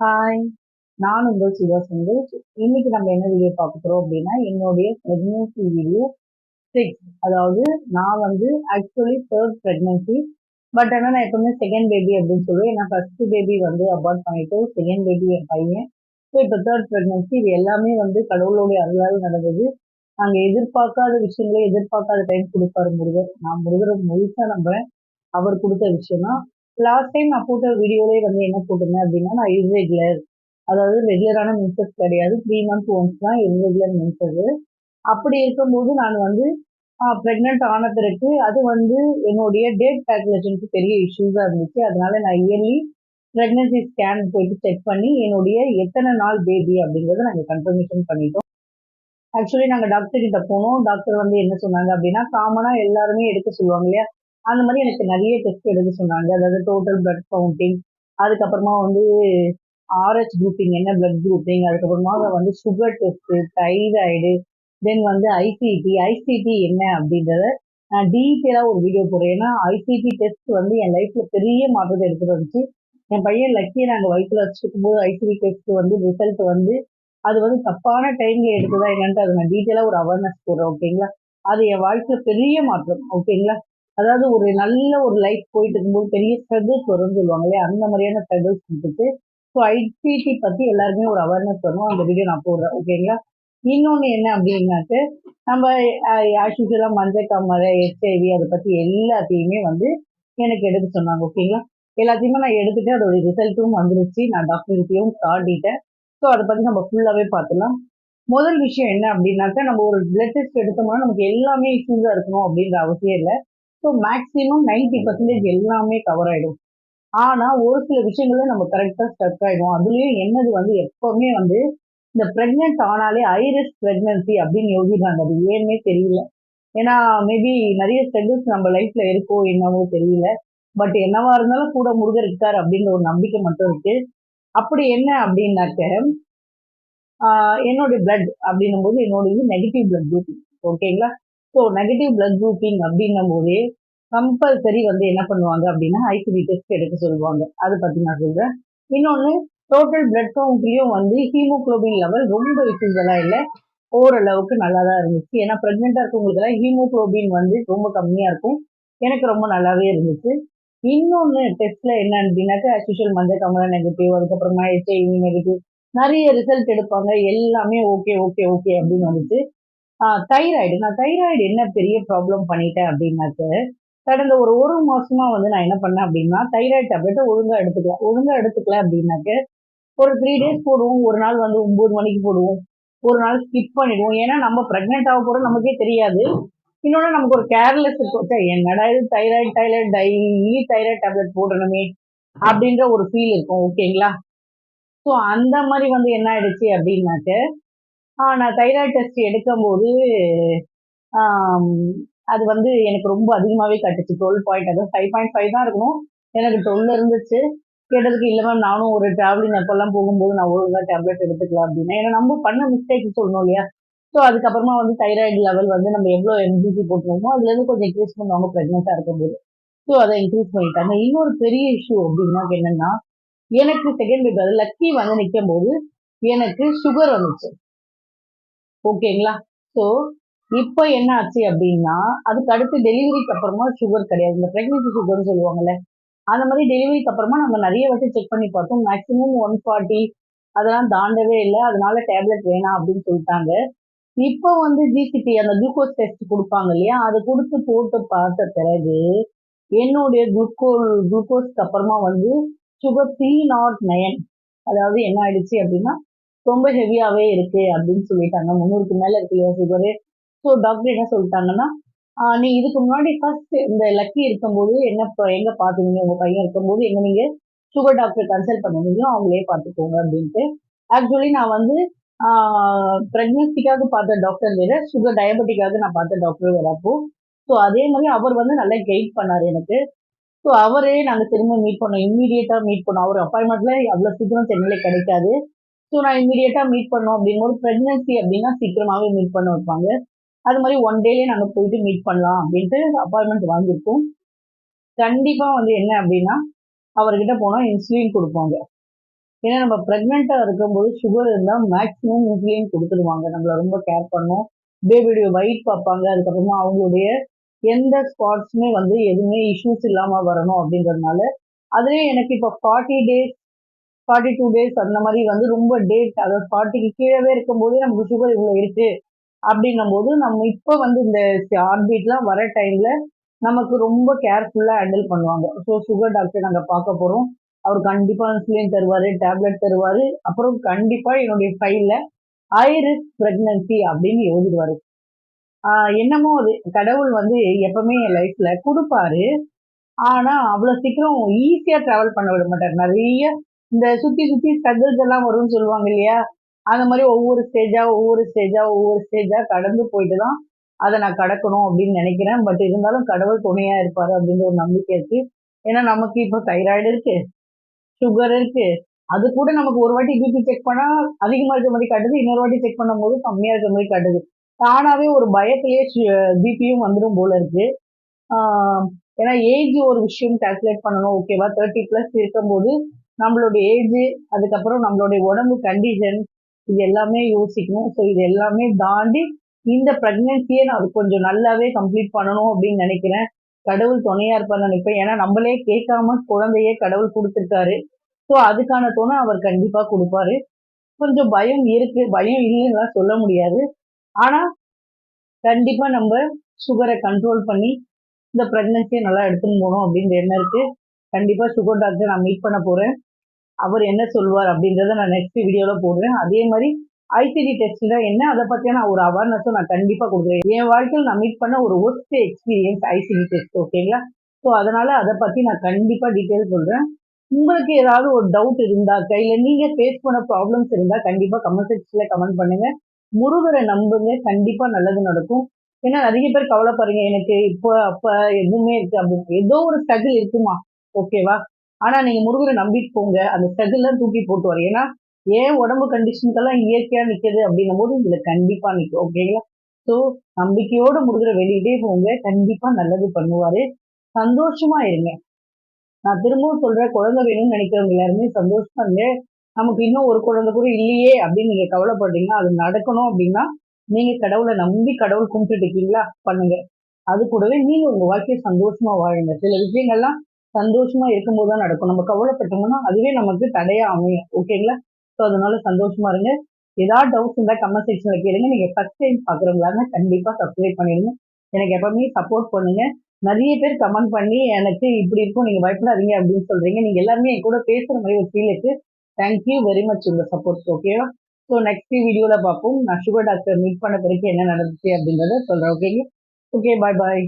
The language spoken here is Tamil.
ஹாய் நான் உங்கள் சிவா சந்தோஷ் இன்னைக்கு நம்ம என்ன வீடியோ பார்க்க அப்படின்னா என்னுடைய ப்ரெக்னென்சி வீடியோ சிக்ஸ் அதாவது நான் வந்து ஆக்சுவலி தேர்ட் ப்ரெக்னென்சி பட் ஆனால் நான் எப்பவுமே செகண்ட் பேபி அப்படின்னு சொல்லுவேன். ஏன்னா ஃபர்ஸ்ட் பேபி வந்து அபார்ட் பண்ணிட்டு செகண்ட் பேபி என் பையன். ஸோ இப்போ தேர்ட் ப்ரெக்னென்சி இது எல்லாமே வந்து கடவுளுடைய அருளால் நடந்தது. நாங்கள் எதிர்பார்க்காத விஷயங்களே எதிர்பார்க்காத டைம் கொடுப்பாரு முருகர். நான் முருகரை முழுசாக நம்புறேன். அவர் கொடுத்த விஷயம் தான் லாஸ்ட் டைம் நான் போட்ட வீடியோலேயே வந்து என்ன போட்டிருந்தேன் அப்படின்னா நான் இர்ரெகுலர் அதாவது ரெகுலரான மென்சஸ் கிடையாது. த்ரீ மந்த் ஒன்ஸ் தான் இர்ரெகுலர் மென்சஸ் அப்படி இருக்கும்போது நான் வந்து ப்ரெக்னென்ட் ஆன பிறகு அது வந்து என்னுடைய டேட் கால்குலேஷனுக்கு பெரிய இஷ்யூஸாக இருந்துச்சு. அதனால நான் இயர்லி ப்ரெக்னன்சி ஸ்கேன் போயிட்டு செக் பண்ணி என்னுடைய எத்தனை நாள் பேபி அப்படிங்கிறத நாங்கள் கன்ஃபர்மேஷன் பண்ணிட்டோம். ஆக்சுவலி நாங்கள் டாக்டர் கிட்ட போனோம். டாக்டர் வந்து என்ன சொன்னாங்க அப்படின்னா காமனாக எல்லாருமே எடுக்க சொல்லுவாங்க இல்லையா? அந்த மாதிரி எனக்கு நிறைய டெஸ்ட் எடுக்க சொன்னாங்க. அதாவது டோட்டல் பிளட் கவுண்டிங் அதுக்கப்புறமா வந்து ஆர்ஹெச் குரூப்பிங் என்ன பிளட் குரூப்பிங் அதுக்கப்புறமா வந்து சுகர் டெஸ்ட் தைராய்டு தென் வந்து ஐசிடி ஐசிடி என்ன அப்படின்றத நான் டீட்டெயிலாக ஒரு வீடியோ போடுறேன். ஏன்னா ஐசிடி டெஸ்ட் வந்து என் லைஃப்பில் பெரிய மாற்றத்தை எடுத்துகிட்டு வந்துச்சு. என் பையன் லக்கியை நாங்கள் வயிற்றில் வச்சுருக்கும் போது ஐசிடி டெஸ்ட் வந்து ரிசல்ட் வந்து அது வந்து தப்பான டைமில் எடுத்ததா என்னன்ட்டு அதை நான் டீட்டெயிலாக ஒரு அவேர்னஸ் போடுறேன் ஓகேங்களா அது என் வாழ்க்கையில் பெரிய மாற்றம் ஓகேங்களா அதாவது ஒரு நல்ல ஒரு லைஃப் போயிட்டு இருக்கும்போது பெரிய ஸ்ட்ரகிள்ஸ் வரும்னு சொல்லுவாங்க இல்லையா அந்த மாதிரியான ஸ்ட்ரகிள்ஸ் கொடுத்துட்டு ஸோ ஐசிடி பற்றி எல்லாருமே ஒரு அவேர்னஸ் வரும் அந்த வீடியோ நான் போடுறேன் ஓகேங்களா இன்னொன்று என்ன அப்படின்னாக்கு நம்ம ஆக்சுவலாக மஞ்சள் காமரை எச்ஐவி அதை பற்றி எல்லாத்தையுமே வந்து எனக்கு எடுக்க சொன்னாங்க ஓகேங்களா எல்லாத்தையுமே நான் எடுத்துட்டு அதோட ரிசல்ட்டும் வந்துருச்சு. நான் டாக்டர்கிட்டையும் காட்டிட்டேன். ஸோ அதை பற்றி நம்ம ஃபுல்லாகவே பார்த்துலாம் முதல் விஷயம் என்ன அப்படின்னாக்கா நம்ம ஒரு பிளட் டெஸ்ட் எடுத்தோம்னா நமக்கு எல்லாமே இஷ்யூஸாக இருக்கணும் அப்படின்ற அவசியம் இல்லை. ஸோ மேக்ஸிமம் நைன்டி பர்சன்டேஜ் எல்லாமே கவர் ஆகிடும் ஆனால் ஒரு சில விஷயங்கள்ல நம்ம கரெக்டாக ஸ்டக் ஆகிடும் அதுலேயும் என்னது வந்து எப்பவுமே வந்து இந்த ப்ரெக்னென்ட் ஆனாலே ஐரிஸ் ப்ரெக்னன்சி அப்படின்னு யோசிக்கிறாங்க அது ஏன்னே தெரியல. ஏன்னா மேபி நிறைய ஸ்ட்ரகிள்ஸ் நம்ம லைஃப்ல இருக்கோ என்னவோ தெரியல. பட் என்னவா இருந்தாலும் கூட முருகர் இருக்கார் அப்படின்ற ஒரு நம்பிக்கை மட்டும் இருக்கு. அப்படி என்ன அப்படின்னாக்க என்னோட பிளட் அப்படின்னும் போது என்னோட இது நெகட்டிவ் பிளட் குரூப் ஓகேங்களா ஸோ நெகட்டிவ் பிளட் குரூப்பிங் அப்படின்னும் போதே கம்பல்சரி வந்து என்ன பண்ணுவாங்க அப்படின்னா ஐசிபி டெஸ்ட் எடுக்க சொல்லுவாங்க. அதை பற்றி நான் சொல்கிறேன் இன்னொன்று டோட்டல் பிளட் கவுண்ட்லேயும் வந்து ஹீமோக்ளோபின் லெவல் ரொம்ப இஷ்யூஸெல்லாம் இல்லை ஓரளவுக்கு நல்லா தான் இருந்துச்சு. ஏன்னா ப்ரெக்னெண்ட்டாக இருக்கவங்களுக்குலாம் ஹீமோக்ளோபின் வந்து ரொம்ப கம்மியாக இருக்கும். எனக்கு ரொம்ப நல்லாவே இருந்துச்சு. இன்னொன்று டெஸ்ட்டில் என்ன அப்படின்னாக்கா அஸ்யூஷுவல் மஞ்சள் கமலா நெகட்டிவ் அதுக்கப்புறமா ஹெச்ஐவி நெகட்டிவ் நிறைய ரிசல்ட் எடுப்பாங்க. எல்லாமே ஓகே ஓகே ஓகே அப்படின்னு வந்துச்சு. தைராய்டு. நான் தைராய்டு என்ன பெரிய ப்ராப்ளம் பண்ணிட்டேன் அப்படின்னாக்க கடந்த ஒரு ஒரு மாசமா வந்து நான் என்ன பண்ணேன் அப்படின்னா தைராய்டு டேப்லெட்டை ஒழுங்கா எடுத்துக்கல. ஒழுங்கா எடுத்துக்கல அப்படின்னாக்க ஒரு த்ரீ டேஸ் போடுவோம். ஒரு நாள் வந்து ஒன்பது மணிக்கு போடுவோம். ஒரு நாள் ஸ்கிப் பண்ணிடுவோம். ஏன்னா நம்ம ப்ரெக்னென்ட் ஆக போகிறோம் நமக்கே தெரியாது. இன்னொன்று நமக்கு ஒரு கேர்லெஸ் இருக்கும் என்னடா இது? Thyroid thyroid daily thyroid tablet போடணுமே அப்படின்ற ஒரு ஃபீல் இருக்கும். ஓகேங்களா? ஸோ அந்த மாதிரி வந்து என்ன ஆயிடுச்சு அப்படின்னாக்க நான் தைராய்டு டெஸ்ட் எடுக்கும்போது அது வந்து எனக்கு ரொம்ப அதிகமாகவே கட்டுச்சு. டுவெல் பாயிண்ட் அது ஃபைவ் பாயிண்ட் ஃபைவ் தான் இருக்கணும். எனக்கு டுவெல் இருந்துச்சு. கேட்டதுக்கு இல்லை மேம் நானும் ஒரு ட்ராவலிங் அப்போல்லாம் போகும்போது நான் ஒழுங்காக டேப்லெட் எடுத்துக்கலாம் அப்படின்னா. ஏன்னா நம்ம பண்ண மிஸ்டேக் சொல்லணும் இல்லையா? ஸோ அதுக்கப்புறமா வந்து தைராய்டு லெவல் வந்து நம்ம எவ்வளோ எம்ஜிசி போட்டுருவோமோ அதுலேருந்து கொஞ்சம் இன்க்ரீஸ் பண்ணுவாங்க ப்ரெக்னெண்ட்டாக இருக்கும்போது. ஸோ அதை இன்க்ரீஸ் பண்ணிட்டாங்க இன்னொரு பெரிய இஷ்யூ அப்படின்னா என்னென்னா எனக்கு செகண்ட் பேபி அது லக்கி வந்து நிற்கும் போது எனக்கு சுகர் வந்துச்சு. ஓகேங்களா? ஸோ இப்போ என்ன ஆச்சு அப்படின்னா அதுக்கு அடுத்து டெலிவரிக்கு அப்புறமா சுகர் கிடையாது. இந்த ப்ரெக்னென்சி சுகர்னு சொல்லுவாங்கல்ல அந்த மாதிரி டெலிவரிக்கு அப்புறமா நம்ம நிறைய வாட்டி செக் பண்ணி பார்த்தோம். மேக்ஸிமம் ஒன் ஃபார்ட்டி அதெல்லாம் தாண்டவே இல்லை. அதனால டேப்லெட் வேணாம் அப்படின்னு சொல்லிட்டாங்க. இப்போ வந்து ஜிசிடி அந்த குளுக்கோஸ் டெஸ்ட் கொடுப்பாங்க இல்லையா? அதை கொடுத்து போட்டு பார்த்த பிறகு என்னுடைய குளுக்கோ குளுக்கோஸ்க்கு அப்புறமா வந்து சுகர் த்ரீ நாட் நயன் அதாவது என்ன ஆயிடுச்சு அப்படின்னா ரொம்ப ஹெவியாகவே இருக்கு அப்படின்னு சொல்லிட்டாங்க. முந்நூறுக்கு மேலே இருக்கு. இல்லையா சுகரு ஸோ டாக்டர் என்ன சொல்லிட்டாங்கன்னா நீ இதுக்கு முன்னாடி ஃபர்ஸ்ட் இந்த லக்கி இருக்கும்போது என்ன எங்க பாத்துக்கீங்க உங்க பையன் இருக்கும்போது எங்க நீங்க சுகர் டாக்டர் கன்சல்ட் பண்ணுவீங்களோ அவங்களே பார்த்துக்கோங்க அப்படின்ட்டு. ஆக்சுவலி நான் வந்து ப்ரெக்னன்சிக்காக பார்த்த டாக்டர் வேற சுகர் டயபெட்டிக்காக நான் பார்த்த டாக்டர் வேற அப்போ. ஸோ அதே மாதிரி அவர் வந்து நல்லா கைட் பண்ணார் எனக்கு. ஸோ அவரே நாங்கள் திரும்ப மீட் பண்ணோம். இம்மீடியட்டாக மீட் பண்ணோம். அவர் அப்பாயின்மெண்ட்ல அவ்வளோ சீக்கிரம் சென்னையில் கிடைக்காது. ஸோ நான் இம்மீடியட்டாக மீட் பண்ணோம் அப்படிங்கும்போது ப்ரெக்னன்சி அப்படின்னா சீக்கிரமாகவே மீட் பண்ண வைப்பாங்க. அது மாதிரி ஒன் டேலேயே நாங்கள் போயிட்டு மீட் பண்ணலாம் அப்படின்ட்டு அப்பாயின்மெண்ட் வாங்கியிருக்கோம். கண்டிப்பாக வந்து என்ன அப்படின்னா அவர்கிட்ட போனால் இன்சுலின் கொடுப்பாங்க. ஏன்னா நம்ம ப்ரெக்னெண்ட்டாக இருக்கும்போது சுகர் இருந்தால் மேக்ஸிமம் இன்சுலின் கொடுத்துருவாங்க நம்மளை ரொம்ப கேர் பண்ணும். பேபியுடைய வெயிட் பார்ப்பாங்க. அதுக்கப்புறமா அவங்களுடைய எந்த ஸ்பாட்ஸுமே வந்து எதுவுமே இஷ்யூஸ் இல்லாமல் வரணும் அப்படின்றதுனால அதுலேயே எனக்கு இப்போ forty days forty two days அந்த மாதிரி வந்து ரொம்ப டேட் அதாவது ஃபார்ட்டிக்கு கீழவே இருக்கும்போதே நமக்கு சுகர் இவ்வளோ இருக்குது அப்படின்னும் போது நம்ம இப்போ வந்து இந்த ஹார்ட்பீட்லாம் வர டைமில் நமக்கு ரொம்ப கேர்ஃபுல்லாக ஹேண்டில் பண்ணுவாங்க. ஸோ சுகர் டாக்டர் நாங்கள் பார்க்க போகிறோம் அவர் கண்டிப்பாக இன்சுலின் தருவார் டேப்லெட் தருவார். அப்புறம் கண்டிப்பாக என்னுடைய ஃபைலில் ஹை ரிஸ்க் ப்ரெக்னன்சி அப்படின்னு எழுதிடுவார். என்னமோ அது. கடவுள் வந்து எப்பவுமே என் லைஃப்பில் கொடுப்பாரு. ஆனால் அவ்வளோ சீக்கிரம் ஈஸியாக ட்ராவல் பண்ண விட மாட்டார். நிறைய இந்த சுற்றி சுற்றி ஸ்ட்ரகிள்ஸ் எல்லாம் வரும்னு சொல்லுவாங்க இல்லையா? அந்த மாதிரி ஒவ்வொரு ஸ்டேஜாக ஒவ்வொரு ஸ்டேஜாக ஒவ்வொரு ஸ்டேஜாக கடந்து போயிட்டு தான் அதை நான் கடக்கணும் அப்படின்னு நினைக்கிறேன். பட் இருந்தாலும் கடவுள் துணையாக இருப்பார் அப்படின்ற ஒரு நம்பிக்கை இருக்குது ஏன்னா நமக்கு இப்போ தைராய்டு இருக்குது சுகர் இருக்குது அது கூட நமக்கு ஒரு வாட்டி பிபி செக் பண்ணால் அதிகமாக இருக்க மாதிரி காட்டுது. இன்னொரு வாட்டி செக் பண்ணும் போது கம்மியாக இருக்க மாதிரி காட்டுது. தானாகவே ஒரு பயத்திலேயே பிபியும் வந்துடும் போல இருக்கு. ஏன்னா ஏஜ் ஒரு விஷயம் கால்குலேட் பண்ணணும். ஓகேவா தேர்ட்டி ப்ளஸ் இருக்கும்போது நம்மளுடைய ஏஜ் அதுக்கப்புறம் நம்மளுடைய உடம்பு கண்டிஷன் இது எல்லாமே யோசிக்கணும். ஸோ இது எல்லாமே தாண்டி இந்த ப்ரெக்னென்சியை நான் கொஞ்சம் நல்லாவே கம்ப்ளீட் பண்ணணும் அப்படின்னு நினைக்கிறேன். கடவுள் துணையா இருப்பான்னு நினைப்பேன். ஏன்னா நம்மளே கேட்காம குழந்தையே கடவுள் கொடுத்துருக்காரு. ஸோ அதுக்கான துணை அவர் கண்டிப்பா கொடுப்பாரு. கொஞ்சம் பயம் இருக்கு. பயம் இல்லைன்னா சொல்ல முடியாது. ஆனா கண்டிப்பா நம்ம சுகரை கண்ட்ரோல் பண்ணி இந்த ப்ரெக்னன்சியை நல்லா எடுத்துன்னு போகணும் அப்படின்ற எண்ணம் இருக்கு. கண்டிப்பா சுகர் டாக்டர் நான் மீட் பண்ண போறேன். அவர் என்ன சொல்வார் அப்படின்றத நான் நெக்ஸ்ட் வீடியோவில் போடுறேன். அதே மாதிரி ஐசிடி டெஸ்ட் என்ன அதை பற்றியான ஒரு அவேர்னஸும் நான் கண்டிப்பாக கொடுக்குறேன். என் வாழ்க்கையில் நான் மீட் பண்ண ஒரு ஒஸ்ட் எக்ஸ்பீரியன்ஸ் ஐசிடி டெஸ்ட் ஓகேங்களா ஸோ அதனால் அதை பற்றி நான் கண்டிப்பாக டீட்டெயில் சொல்கிறேன் உங்களுக்கு ஏதாவது ஒரு டவுட் இருந்தால் இல்லை நீங்கள் ஃபேஸ் பண்ண ப்ராப்ளம்ஸ் இருந்தால் கண்டிப்பாக கமெண்ட் செக்ஷனில் கமெண்ட் பண்ணுங்கள் முருகரை நம்புங்க கண்டிப்பாக நல்லது நடக்கும். ஏன்னா நிறைய பேர் கவலைப்படுறீங்க எனக்கு இப்போ அப்போ எதுவுமே இருக்குது அப்படின்னு ஏதோ ஒரு ஸ்ட்ரகிள் இருக்குமா? ஓகேவா ஆனா நீங்க முருகரை நம்பிட்டு போங்க. அந்த ஸ்ட்ரகிள்லாம் தூக்கி போட்டு வர. ஏன்னா ஏன் உடம்பு கண்டிஷனுக்கெல்லாம் இயற்கையா நிக்குது அப்படின்னும் போது இதுல கண்டிப்பா நிற்கும் ஓகேங்களா ஸோ நம்பிக்கையோட முருகரை வெளியிட்டே போங்க. கண்டிப்பா நல்லது பண்ணுவாரு. சந்தோஷமா இருங்க. நான் திரும்பவும் சொல்றேன் குழந்தை வேணும்னு நினைக்கிறவங்க எல்லாருமே சந்தோஷமா இருங்க. நமக்கு இன்னும் ஒரு குழந்தை கூட இல்லையே அப்படின்னு நீங்க கவலைப்படுறீங்கன்னா அது நடக்கணும் அப்படின்னா நீங்க கடவுளை நம்பி கடவுள் கும்பிட்டு இருக்கீங்களா? பண்ணுங்க. அது கூடவே நீங்க உங்கள் வாழ்க்கையை சந்தோஷமா வாழுங்க. சில விஷயங்கள்லாம் சந்தோஷமா இருக்கும்போது தான் நடக்கும். நம்ம கவலைப்பட்டோம்னா அதுவே நமக்கு தடையா அமையும். ஓகேங்களா ஸோ அதனால சந்தோஷமா இருங்க. ஏதாவது டவுட்ஸ் இருந்தால் கமெண்ட் செக்ஷனில் கேளுங்க. நீங்கள் ஃபஸ்ட் டைம் பார்க்குறவங்களாங்க கண்டிப்பாக சப்ஸ்கிரைப் பண்ணிடுங்க. எனக்கு எப்பவுமே சப்போர்ட் பண்ணுங்க. நிறைய பேர் கமெண்ட் பண்ணி எனக்கு இப்படி இருக்கும் நீங்கள் பயப்படாதீங்க அப்படின்னு சொல்றீங்க. நீங்கள் எல்லாருமே என் கூட பேசுகிற மாதிரி ஒரு ஃபீல் இருக்கு. தேங்க்யூ வெரி மச் உங்கள் சப்போர்ட் ஓகேவா ஸோ நெக்ஸ்ட் வீடியோவில் பார்ப்போம். நான் சுகர் டாக்டர் மீட் பண்ண பிறகு என்ன நடந்துச்சு அப்படின்றத சொல்கிறேன் ஓகேங்க ஓகே பாய் பாய்